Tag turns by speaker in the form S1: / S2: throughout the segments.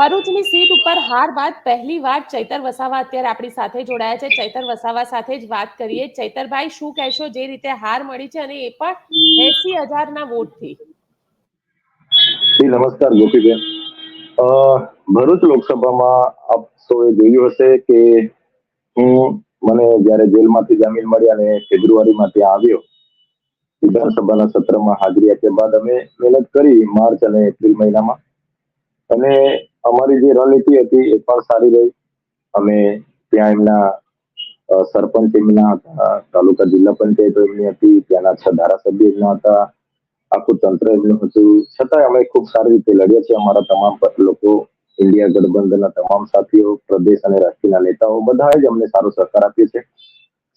S1: ભરૂચની સીટ ઉપર હાર બાદ પહેલી વાર ચૈતર વસાવા અત્યારે આપણી સાથે જોડાયા છે. ચૈતર વસાવા સાથે જ વાત કરીએ. ચૈતરભાઈ, શું કહેશો? જે રીતે હાર મળી છે અને એ પણ એસી હજારના વોટથી
S2: નમસ્કાર, ગોપીબેન. ભરૂચ લોકસભામાં આપ સૌએ જોયું હશે કે હું મને જ્યારે જેલમાંથી જામીન મળ્યા અને ફેબ્રુઆરીમાં ત્યાં આવ્યો, વિધાનસભાના સત્રમાં હાજરી આપ્યા બાદ અમે મહેનત કરી માર્ચ અને એપ્રિલ મહિનામાં. અને અમારી જે રણનીતિ હતી એ પણ સારી રહી. અમે ત્યાં એમના સરપંચ એમના હતા તાલુકા જિલ્લા પંચાયત એમની હતી, ત્યાંના છ ધારાસભ્ય એમના હતા. આખું તંત્ર એમનું હતું. છતાંય અમે ખૂબ સારી રીતે લડ્યા છીએ. અમારા તમામ લોકો ઇન્ડિયા ગઠબંધનના તમામ સાથીઓ, પ્રદેશ અને રાષ્ટ્રીયના નેતાઓ બધાએ જ અમને સારો સહકાર આપ્યો છે.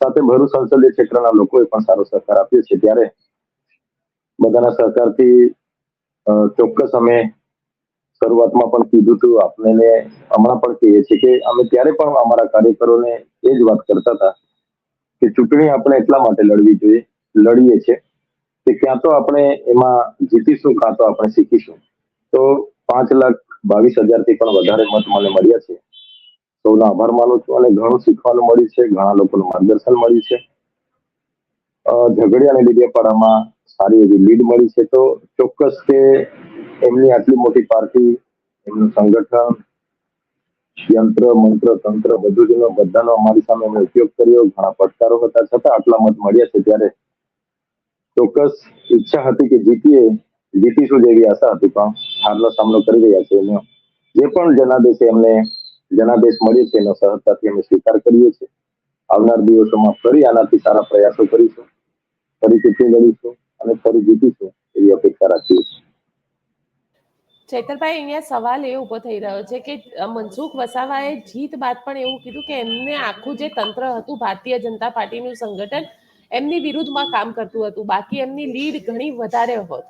S2: સાથે ભરૂચ સંસદીય ક્ષેત્રના લોકોએ પણ સારો સહકાર આપ્યો છે. ત્યારે બધાના સહકારથી ચોક્કસ અમે શરૂઆતમાં પણ કીધું હતું આપણે હમણાં પણ કહીએ છીએ કે અમે ત્યારે પણ અમારા કાર્યકરોને એ જ વાત કરતા હતા કે ચૂંટણી આપણે એટલા માટે લડવી જોઈએ, લડીએ છીએ કે ક્યાં તો આપણે એમાં જીતીશું કાં તો આપણે શીખીશું. તો પાંચ લાખ બાવીસ હજારથી પણ વધારે મત મને મળ્યા છે. સૌનો આભાર માનું છું અને ઘણું શીખવાનું મળ્યું છે, ઘણા લોકોનું માર્ગદર્શન મળ્યું છે. ઝઘડિયા અને ડેડિયાપાડામાં સારી એવી લીડ મળી છે. તો ચોક્કસ કે એમની આટલી મોટી પાર્ટી એમનું સંગઠન, યંત્ર, મંત્ર, તંત્ર, બધું જ બધાનો અમારી સામે એમણે ઉપયોગ કર્યો. ઘણા પડકારો હતા. છતાં આટલા મત મળ્યા છે ત્યારે ચોક્કસ ઈચ્છા હતી કે જીતીએ. જીતીશું જેવી આશા હતી, પણ હારનો સામનો કરી રહ્યા છે એનો. જે પણ જનાદેશ એમને, જનાદેશ મળ્યો છે, એનો સહજતાથી અમે સ્વીકાર કરીએ છીએ. આવનાર દિવસોમાં ફરી આનાથી સારા પ્રયાસો કરીશું. ફરી ચૂંટણી લડીશું અને ફરી જીતીશું એવી અપેક્ષા રાખીએ છીએ.
S1: ચૈતરભાઈ અહીંયા સવાલ એ ઊભો થઈ રહ્યો છે કે મનસુખ વસાવાએ જીત બાદ પણ એવું કીધું કે એમને આખું જે તંત્ર હતું, ભારતીય જનતા પાર્ટીનું સંગઠન, એમની વિરુદ્ધમાં કામ કરતું હતું. બાકી એમની લીડ ઘણી વધારે હોત.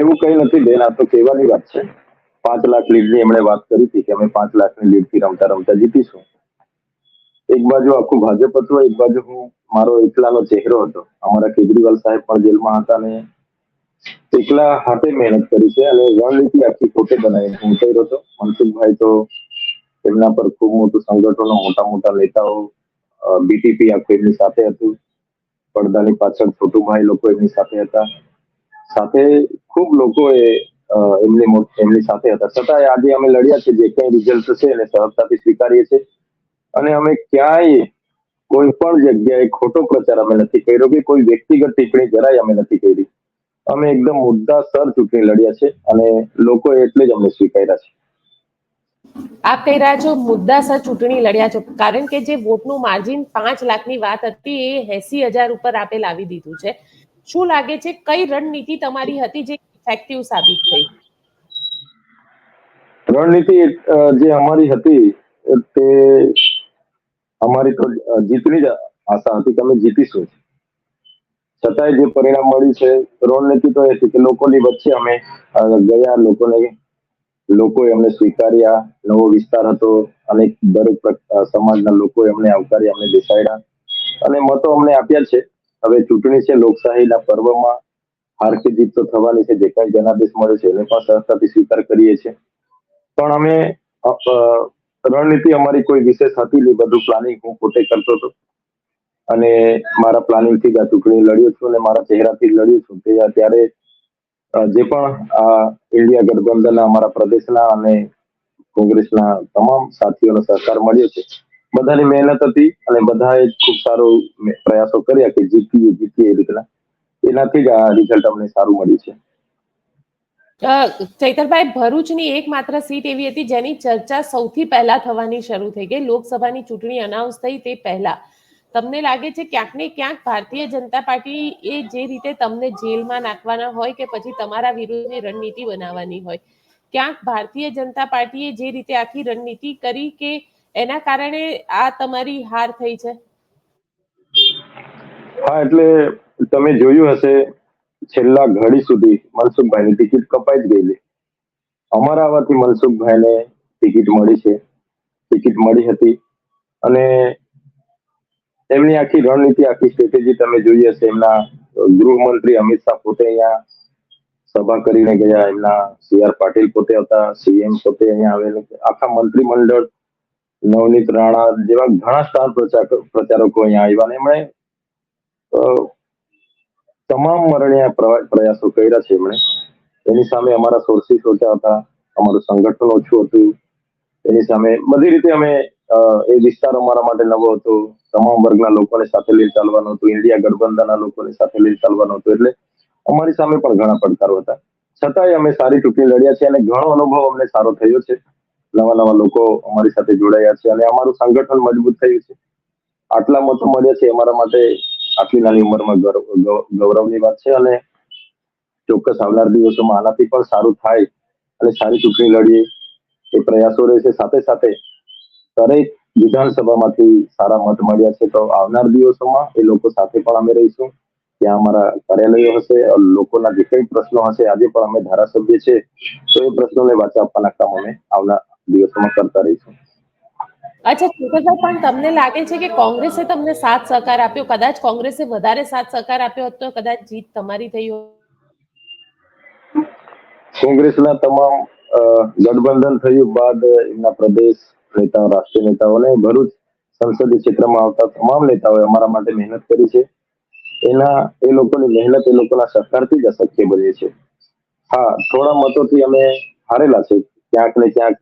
S2: એવું કઈ નથી બેન, આ તો કહેવાની વાત છે. પાંચ લાખ લીડની એમણે વાત કરી હતી કે અમે પાંચ લાખની લીડથી રમતા રમતા જીતીશું. એક બાજુ આખું ભાજપ હતું, એક બાજુ હું મારો એકલાનો ચહેરો હતો. અમારા કેજરીવાલ સાહેબ પણ જેલમાં હતા અને એકલા હાથે મહેનત કરી છે અને રણનીતિ આખી પોતે બનાવી હું કર્યો હતો મનસુખભાઈ તો એમના પર ખૂબ મોટું સંગઠનો મોટા મોટા નેતાઓ બીટીપી આખું એમની સાથે હતું. પડદાની પાછળ છોટુભાઈ લોકો એમની સાથે હતા. સાથે ખૂબ લોકોએ એમની એમની સાથે હતા. છતાં આજે અમે લડ્યા છે જે કઈ રિઝલ્ટ છે એને સરળતાથી સ્વીકારીએ છીએ. અને અમે ક્યાંય કોઈ પણ જગ્યાએ ખોટો પ્રચાર અમે નથી કર્યો કે કોઈ વ્યક્તિગત ટિપ્પણી જરાય અમે નથી કરી. અમે એકદમ મુદ્દાસર ચૂંટણી લડ્યા છે અને લોકો એટલે જ અમને સ્વીકાર્યા છે.
S1: આપ કહી રહ્યા છો મુદ્દાસર ચૂંટણી લડ્યા છો. કારણ કે જે વોટનું માર્જિન પાંચ લાખની વાત હતી એ એસી હજાર ઉપર આપે લાવી દીધું છે. શું લાગે છે કઈ રણનીતિ તમારી હતી જે ઇફેક્ટિવ સાબિત થઈ?
S2: રણનીતિ જે અમારી હતી તે અમારી તો જીતની જ આશા હતી કે અમે જીતીશું. છતાંય જે પરિણામ મળ્યું છે રણનીતિ તો એ છે કે લોકોની વચ્ચે અમે ગયા, લોકોને, લોકોએ અમને સ્વીકાર્યા, નવો વિસ્તાર હતો અને દરેક સમાજના લોકોએ અમને આવકાર્યા, અમને બેસાડ્યા. અને મતો અમને આપ્યા છે. હવે ચૂંટણી છે લોકશાહીના પર્વમાં હાર કે જીત તો થવાની છે, જે કઈ જનાદેશ મળે છે, એને પણ સરળતાથી સ્વીકાર કરીએ છીએ. પણ અમે રણનીતિ અમારી કોઈ વિશેષ હતી નહીં, બધું પ્લાનિંગ હું પોતે કરતો હતો. અને મારા પ્લાનિંગથી જ આ ચૂંટણી લડ્યો છું અને મારા ચહેરાથી લડ્યો છું. તે અત્યારે જે પણ આ ઇન્ડિયા ગઠબંધનના, અમારા પ્રદેશના અને કોંગ્રેસના તમામ સાથીઓનો સહકાર મળ્યો છે. બધાની મહેનત હતી અને બધાએ ખૂબ સારો પ્રયાસો કર્યા કે જીતીએ જીતીએ રીતના. એનાથી જ આ રિઝલ્ટ અમને સારું મળ્યું છે.
S1: ચૈતરભાઈ, ભરૂચની એકમાત્ર સીટ એવી હતી જેની ચર્ચા સૌથી પહેલા થવાની શરૂ થઈ ગઈ. લોકસભાની ચૂંટણી અનાઉન્સ થઈ તે પહેલા. તમને લાગે છે ક્યાંક ને ક્યાંક ભારતીય જનતા પાર્ટી એ જે રીતે તમને જેલમાં નાખવાના હોય કે પછી તમારા વિરુદ્ધની રણનીતિ બનાવવાની હોય? ક્યાંક ભારતીય જનતા પાર્ટીએ જે રીતે આખી રણનીતિ કરી કે એના કારણે આ તમારી હાર થઈ છે?
S2: હા, એટલે તમે જોયું હશે, છેલ્લા ઘડી સુધી મનસુખભાઈની ટિકિટ કપાઈ જ ગયેલી. અમારા આવવાથી મનસુખભાઈને ટિકિટ મળી છે. ટિકિટ મળી હતી. અને એમની આખી રણનીતિ, આખી સ્ટ્રેટેજી તમે જોઈ હશે એમના ગૃહમંત્રી અમિત શાહ પોતે અહીંયા સભા કરીને ગયા, એમના સી આર પાટીલ પોતે હતા સીએમ પોતે અહીંયા આવેલા. આખા મંત્રીમંડળ, નવનીત રાણા જેવા ઘણા સ્ટાર પ્રચારકો અહીંયા આવ્યા ને એમણે તમામ મરણીયા પ્રયાસો કર્યા છે એમણે. એની સામે અમારા સોર્સિસ ઓછા હતા, અમારું સંગઠન ઓછું હતું. એની સામે બધી રીતે અમે એ વિસ્તાર અમારા માટે નવો હતો. તમામ વર્ગના લોકોને સાથે લઈ ચાલવાનું હતું. ઇન્ડિયા ગઠબંધનના લોકોને સાથે લઈ ચાલવાનું હતું. એટલે અમારી સામે પણ ઘણા પડકારો હતા. છતાંય અમે સારી ચૂંટણી લડ્યા છે અને ઘણો અનુભવ અમને સારો થયો છે. નવા નવા લોકો અમારી સાથે જોડાયા છે અને અમારું સંગઠન મજબૂત થયું છે. આટલા મતો મળ્યા છે અમારા માટે આટલી નાની ઉંમરમાં ગૌરવની વાત છે અને ચોક્કસ આવનાર દિવસોમાં આનાથી પણ સારું થાય અને સારી ચૂંટણી લડીએ એ પ્રયાસો રહેશે. સાથે સાથે દરેક વિધાનસભામાંથી સારા મત મળ્યા છે તો આવનાર દિવસોમાં એ લોકો સાથે પણ અમે રહીશું. ત્યાં અમારા કાર્યાલયો હશે લોકોના જે કઈ પ્રશ્નો હશે આજે પણ અમે ધારાસભ્ય છે તો એ પ્રશ્નોને વાંચા આપવાના કામ અમે આવનાર દિવસોમાં કરતા રહીશું.
S1: અચ્છા ચેતરભાઈ પણ તમને લાગે છે કે કોંગ્રેસે તમને સાથ સહકાર આપ્યો? કદાચ કોંગ્રેસે વધારે સાથ સહકાર આપ્યો હતો તો કદાચ જીત તમારી થઈ
S2: કોંગ્રેસના તમામ ગઠબંધન થયું બાદ એમના પ્રદેશ નેતાઓ રાષ્ટ્રીય નેતાઓને ભરૂચ સંસદીય ક્ષેત્રમાં આવતા તમામ નેતાઓએ અમારા માટે મહેનત કરી છે. એના, એ લોકોની મહેનત એ લોકોના સહકારથી જ અશક્ય બને છે. હા, થોડા મતોથી અમે હારેલા છે. ક્યાંક ને ક્યાંક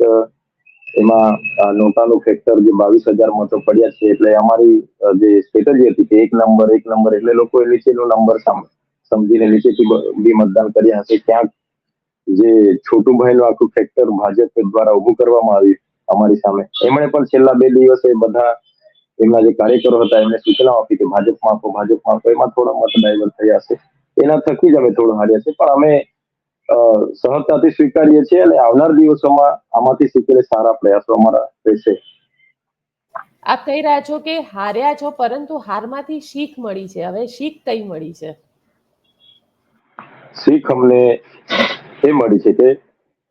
S2: એમાં નોટાનું ફેક્ટર જે બાવીસ હજાર મતો પડ્યા છે, એટલે અમારી જે સ્ટ્રેટજી હતી કે એક નંબર એક નંબર, એટલે લોકો નીચેનો નંબર સામ- સમજીને નીચેથી બી મતદાન કર્યા હશે. ક્યાંક જે છોટું નું આખું ફેક્ટર ભાજપ દ્વારા ઉભું કરવામાં આવ્યું. અમારી સામે. એમણે પણ છેલ્લા બે દિવસે બધા એમના જે કાર્યકરો હતા એમને સૂચના આપી કે ભાજપમાં આપો ભાજપમાં આપો. એમાં થોડા મત ડાયવર્ટ થયા છે એના થકી જ અમે થોડું હાર્યા છે. પણ અમે સહજતાથી સ્વીકારીએ છીએ અને આવનાર દિવસોમાં આમાંથી શીખીને સારા પ્રયાસો અમારા રહેશે.
S1: આપ કહી રહ્યા છો કે હાર્યા છો પરંતુ હારમાંથી શીખ મળી છે. હવે શીખ કઈ મળી છે?
S2: શીખ અમને એ મળી છે કે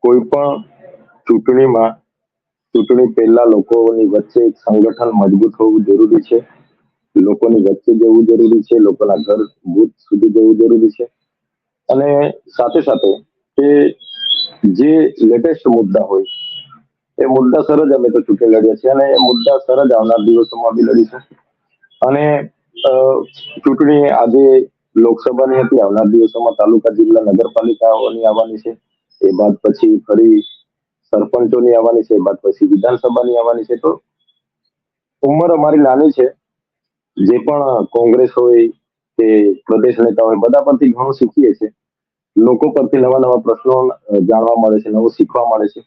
S2: કોઈ પણ ચૂંટણીમાં ચૂંટણી પહેલા લોકોની વચ્ચે એક સંગઠન મજબૂત હોવું જરૂરી છે. લોકોની વચ્ચે જવું જરૂરી છે. લોકોના ઘર બૂથ સુધી જવું જરૂરી છે. અને સાથે સાથે કે જે લેટેસ્ટ મુદ્દા હોય, એ મુદ્દા સર જ અમે તો ચૂંટણી લડ્યા છીએ અને એ મુદ્દા સર જ આવનાર દિવસોમાં બી લડીશું અને ચૂંટણી આજે લોકસભાની હતી. આવનાર દિવસોમાં તાલુકા જિલ્લા નગરપાલિકાઓની આવવાની છે. એ બાદ પછી ફરી સરપંચોની આવવાની છે, બાદ પછી વિધાનસભાની આવવાની છે. તો ઉંમર અમારી નાની છે. જે પણ કોંગ્રેસ હોય કે પ્રદેશ નેતા હોય, બધા પરથી ઘણું શીખીએ છીએ. લોકો પરથી નવા નવા પ્રશ્નો જાણવા મળે છે, નવું શીખવા મળે છે.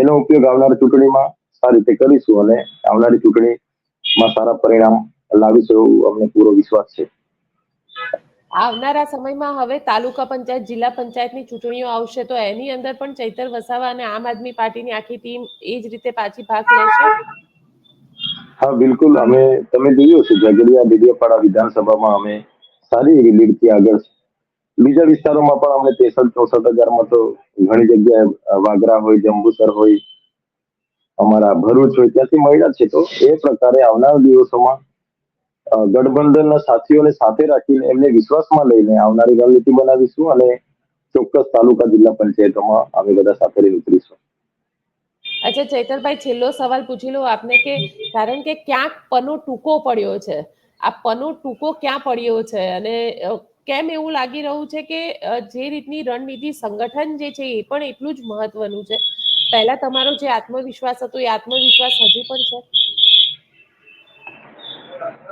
S2: એનો ઉપયોગ આવનાર ચૂંટણીમાં સારી રીતે કરીશું અને આવનારી ચૂંટણીમાં સારા પરિણામ લાવીશું એવું અમને પૂરો વિશ્વાસ છે.
S1: આવનારા સમયમાં હવે તાલુકા પંચાયત, જિલ્લા પંચાયતની ચૂંટણીઓ આવશે તો એની અંદર પણ ચૈતર વસાવા અને આમ આદમી પાર્ટીની આખી ટીમ એ જ રીતે પાછી ભાગ લેશે?
S2: હા, બિલકુલ. અમે, તમે જોયું છે ઝઘડિયા, ડેડિયાપાડા વિધાનસભામાં અમે સારી એવી લીડથી આગળ બીજા વિસ્તારોમાં પણ અમે ત્રેસઠ ચોસઠ હજારમાં તો ઘણી જગ્યાએ વાગરા હોય, જંબુસર હોય, અમારા ભરૂચ હોય, ત્યાંથી મળ્યા છે તો એ પ્રકારે આવનાર દિવસોમાં ગઠબંધનના સાથીઓને સાથે રાખીને એમને વિશ્વાસમાં લઈને આવનારી રણનીતિ બનાવીશું અને ચોક્કસ તાલુકા જિલ્લા પંચાયતોમાં અમે બધા સાથે ઉતરીશું.
S1: અચ્છા, ચૈતરભાઈ, છેલ્લો સવાલ પૂછી લો આપને કે કારણ કે ક્યાંક પનો ટૂંકો પડ્યો છે, આ પનો ટૂંકો ક્યાં પડ્યો છે અને કેમ એવું લાગી રહ્યું છે કે જે રીતની રણનીતિ સંગઠન જે છે એ પણ એટલું જ મહત્વનું છે? પહેલા તમારો જે આત્મવિશ્વાસ હતો એ આત્મવિશ્વાસ હજી પણ છે?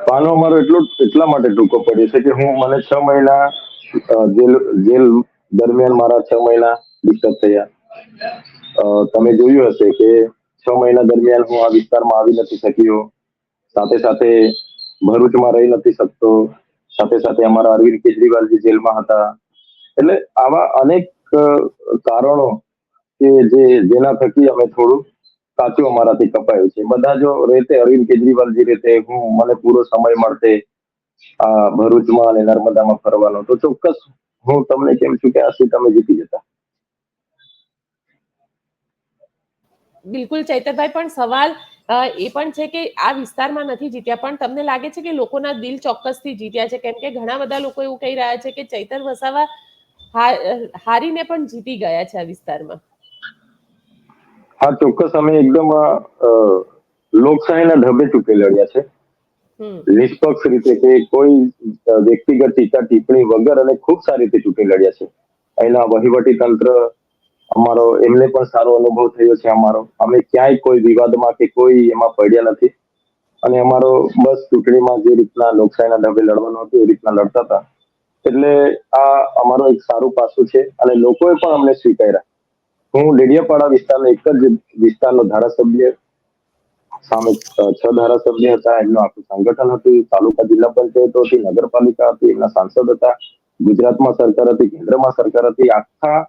S2: પાનો અમારો એટલો એટલા માટે ટૂંકો પડ્યો છે કે હું મને છ મહિના જેલ જેલ દરમિયાન મારા છ મહિના ડિસ્ટર્બ થયા. તમે જોયું હશે કે છ મહિના દરમિયાન હું આ વિસ્તારમાં આવી નથી શક્યો. સાથે સાથે ભરૂચમાં રહી નથી શકતો. સાથે સાથે અમારા અરવિંદ કેજરીવાલ જે જેલમાં હતા. એટલે આવા અનેક કારણો કે જે, જેના થકી અમે થોડું કાચું અમારાથી કપાયું છે. બધા જો રહેતે અરવિંદ કેજરીવાલ જે રીતે હું, મને પૂરો સમય મળશે આ ભરૂચમાં અને નર્મદામાં ફરવાનો. તો ચોક્કસ હું તમને કેમ છું કે આ અમે જીતી જતા?
S1: બિલકુલ ચૈતરભાઈ, પણ સવાલ એ પણ છે કે આ વિસ્તારમાં નથી જીત્યા, પણ તમને લાગે છે કે લોકોના દિલ ચોક્કસથી જીત્યા છે? કેમ કે ઘણા બધા લોકો એવું કહી રહ્યા છે કે ચૈતર વસાવા હારીને પણ જીતી ગયા છે આ વિસ્તારમાં.
S2: હા ચોક્કસ અમે એકદમ લોકશાહીના ઢબે ચૂંટણી લડ્યા છે. નિષ્પક્ષ રીતે કે કોઈ વ્યક્તિગત ટીકા ટિપ્પણી વગર અને ખૂબ સારી રીતે ચૂંટણી લડ્યા છે. અહીંના વહીવટી તંત્ર અમારો એમને પણ સારો અનુભવ થયો છે અમારો. અમે ક્યાંય કોઈ વિવાદમાં કે કોઈ એમાં પડ્યા નથી. અને અમારો બસ ચૂંટણીમાં જે રીતના લોકશાહીના ઢબે લડવાનું હતું એ રીતના લડતા હતા. એટલે આ અમારો એક સારું પાસું છે અને લોકોએ પણ અમને સ્વીકાર્યા. હું ડેડિયાપાડા વિસ્તારનો એક જ વિસ્તારનો ધારાસભ્ય સામે છ ધારાસભ્ય હતા. એમનું આખું સંગઠન હતું. તાલુકા જિલ્લા પંચાયતો હતી, નગરપાલિકા હતી, એમના સાંસદ હતા. ગુજરાતમાં સરકાર હતી, કેન્દ્રમાં સરકાર હતી. આખા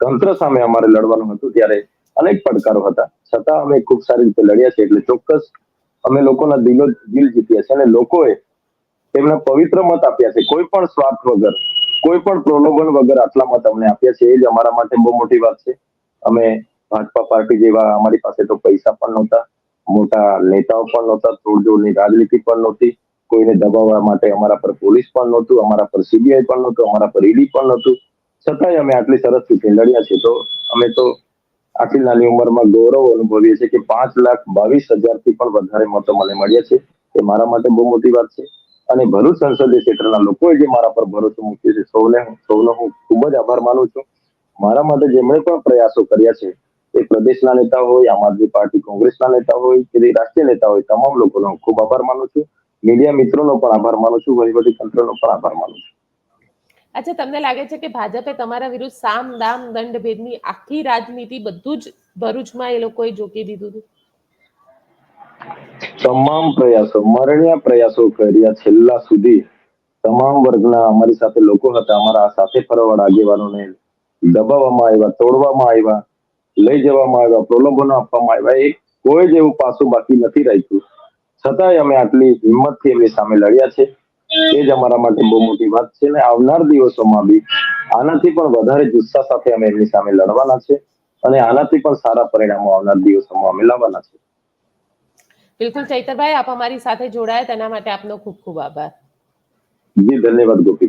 S2: તંત્ર સામે અમારે લડવાનું હતું ત્યારે અનેક પડકારો હતા. છતાં અમે ખૂબ સારી રીતે લડ્યા છે એટલે ચોક્કસ અમે લોકોના દિલો દિલ જીત્યા છે અને લોકોએ એમના પવિત્ર મત આપ્યા છે. કોઈ પણ સ્વાર્થ વગર, કોઈ પણ પ્રલોભન વગર આટલા મત અમને આપ્યા છે. એ જ અમારા માટે બહુ મોટી વાત છે. અમે ભાજપા પાર્ટી જેવા અમારી પાસે તો પૈસા પણ નહોતા, મોટા નેતાઓ પણ નહોતા, તોડજોડની રાજનીતિ પણ નહોતી, કોઈને દબાવવા માટે અમારા પર પોલીસ પણ નહોતું, અમારા પર સીબીઆઈ પણ નહોતું, અમારા પર ઈડી પણ નહોતું. છતાંય અમે આટલી સરસ રીતે લડ્યા છીએ. તો અમે તો આટલી નાની ઉંમરમાં ગૌરવ અનુભવીએ છીએ કે પાંચ લાખ બાવીસ હજારથી પણ વધારે મતો મને મળ્યા છે. એ મારા માટે બહુ મોટી વાત છે. અને ભરૂચ સંસદીય ક્ષેત્રના લોકોએ જે મારા પર ભરોસો મૂક્યો છે, સૌને સૌનો હું ખૂબ જ આભાર માનું છું. મારા માટે જેમણે પણ પ્રયાસો કર્યા છે એ પ્રદેશના નેતા હોય આમ આદમી પાર્ટી કોંગ્રેસના નેતા હોય કે રાષ્ટ્રીય નેતા હોય તમામ લોકોનો હું ખૂબ આભાર માનું છું. મીડિયા મિત્રોનો પણ આભાર માનું છું વહીવટી તંત્રનો પણ આભાર માનું છું.
S1: અચ્છા તમને લાગે છે કે ભાજપે તમારા વિરુદ્ધ સામ દામ દંડ ભેદની આખી રાજનીતિ બધું જ ભરૂચમાં એ લોકોએ જોકી દીધું હતું?
S2: તમામ પ્રયાસો મરણ્યા પ્રયાસો કર્યા છેલ્લા સુધી તમામ વર્ગના અમારી સાથે લોકો હતા અમારા સાથે ફરવાવાળા આગેવાનોને દબાવવામાં આવ્યા તોડવામાં આવ્યા લઈ જવામાં આવ્યા પ્રલોભનો આપવામાં આવ્યા એક કોઈ જ એવું પાસું બાકી નથી રાખ્યું. છતાંય અમે આટલી હિંમતથી એમની સામે લડ્યા છે. એ જ અમારા માટે બહુ મોટી વાત છે અને આવનાર દિવસોમાં બી આનાથી પણ વધારે જુસ્સા સાથે અમે એમની સામે લડવાના છે અને આનાથી પણ સારા પરિણામો આવનાર દિવસોમાં અમે લાવવાના છે.
S1: બિલકુલ ચૈતરભાઈ આપ અમારી સાથે જોડાયા તેના માટે આપનો ખૂબ ખૂબ આભાર.
S2: જી ધન્યવાદ ગોપી.